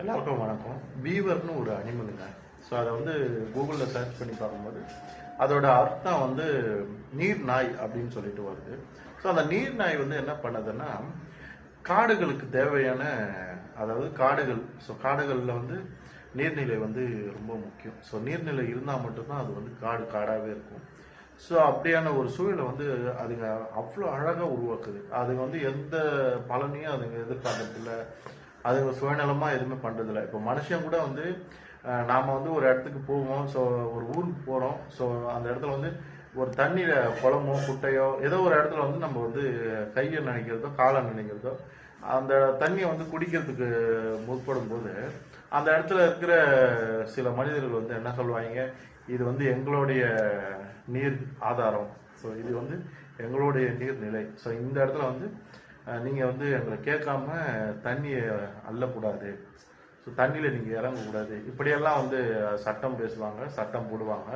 எல்லாருக்கும் வணக்கம். பீவர்னு ஒரு அனிமலுங்க. ஸோ அதை வந்து கூகுளில் சர்ச் பண்ணி பார்க்கும்போது அதோட அர்த்தம் வந்து நீர் நாய் அப்படின்னு சொல்லிட்டு வருது. ஸோ அந்த நீர் நாய் வந்து என்ன பண்ணுதுன்னா காடுகளுக்கு தேவையான அதாவது காடுகள் ஸோ காடுகளில் வந்து நீர்நிலை வந்து ரொம்ப முக்கியம். ஸோ நீர்நிலை இருந்தால் மட்டும்தான் அது வந்து காடு காடாகவே இருக்கும். ஸோ அப்படியான ஒரு சூழலை வந்து அதுங்க அவ்வளோ அழகாக உருவாக்குது. அதுங்க வந்து எந்த பலனையும் அதுங்க எதிர்பார்க்கறதில்ல. அதுங்க சுயநலமாக எதுவுமே பண்ணுறதில்ல இப்போ மனுஷன் கூட வந்து நாம் நாம வந்து ஒரு இடத்துக்கு போவோம். ஸோ ஒரு ஊருக்கு போகிறோம் ஸோ அந்த இடத்துல வந்து ஒரு தண்ணியில் குளமோ குட்டையோ ஏதோ ஒரு இடத்துல வந்து நம்ம வந்து கையை நினைக்கிறதோ காலை நினைக்கிறதோ அந்த தண்ணியை வந்து குடிக்கிறதுக்கு முற்படும் போது அந்த இடத்துல இருக்கிற சில மனிதர்கள் வந்து என்ன சொல்லுவாங்க? இது வந்து எங்களுடைய நீர் ஆதாரம். ஸோ இது வந்து எங்களுடைய நீர்நிலை. ஸோ இந்த இடத்துல வந்து நீங்கள் வந்து எங்களை கேட்காம தண்ணியை அள்ளக்கூடாது. ஸோ தண்ணியில் நீங்கள் இறங்கக்கூடாது. இப்படியெல்லாம் வந்து சட்டம் பேசுவாங்க சட்டம் போடுவாங்க.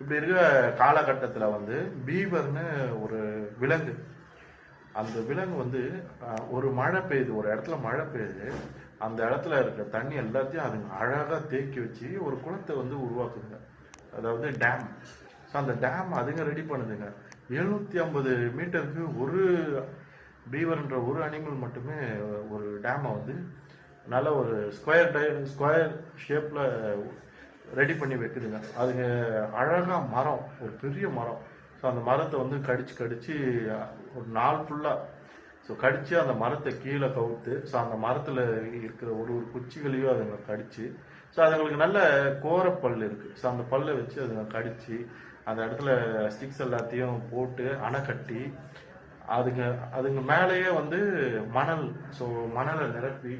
இப்படி இருக்கிற காலகட்டத்தில் வந்து பீவர்னு ஒரு விலங்கு. அந்த விலங்கு வந்து ஒரு மழை பெய்யுது ஒரு இடத்துல மழை பெய்யுது அந்த இடத்துல இருக்க தண்ணி எல்லாத்தையும் அதுங்க அழகாக தேக்கி வச்சு ஒரு குளத்தை வந்து உருவாக்குதுங்க. அதாவது டேம். ஸோ அந்த டேம் அதுங்க ரெடி பண்ணுதுங்க. எழுநூற்றி ஐம்பது மீட்டருக்கு ஒரு பீவர்ன்ற ஒரு அனிமல் மட்டுமே ஒரு டேமை வந்து நல்ல ஒரு ஸ்கொயர் டை ஸ்கொயர் ஷேப்பில் ரெடி பண்ணி வைக்குதுங்க. அதுங்க அழகாக மரம் ஒரு பெரிய மரம். ஸோ அந்த மரத்தை வந்து கடிச்சு கடிச்சு ஒரு நாள் ஃபுல்லாக ஸோ கடிச்சு அந்த மரத்தை கீழே கவுத்து ஸோ அந்த மரத்தில் இருக்கிற ஒரு ஒரு குச்சிகளையும் அதுங்க கடிச்சு ஸோ அதுங்களுக்கு நல்ல கோரப்பல் இருக்குது ஸோ அந்த பல்லை வச்சு அதுங்க கடிச்சு அந்த இடத்துல ஸ்டிக்ஸ் எல்லாத்தையும் போட்டு அணை கட்டி அதுங்க அதுங்க மேலேயே வந்து மணல் ஸோ மணலை நிரப்பி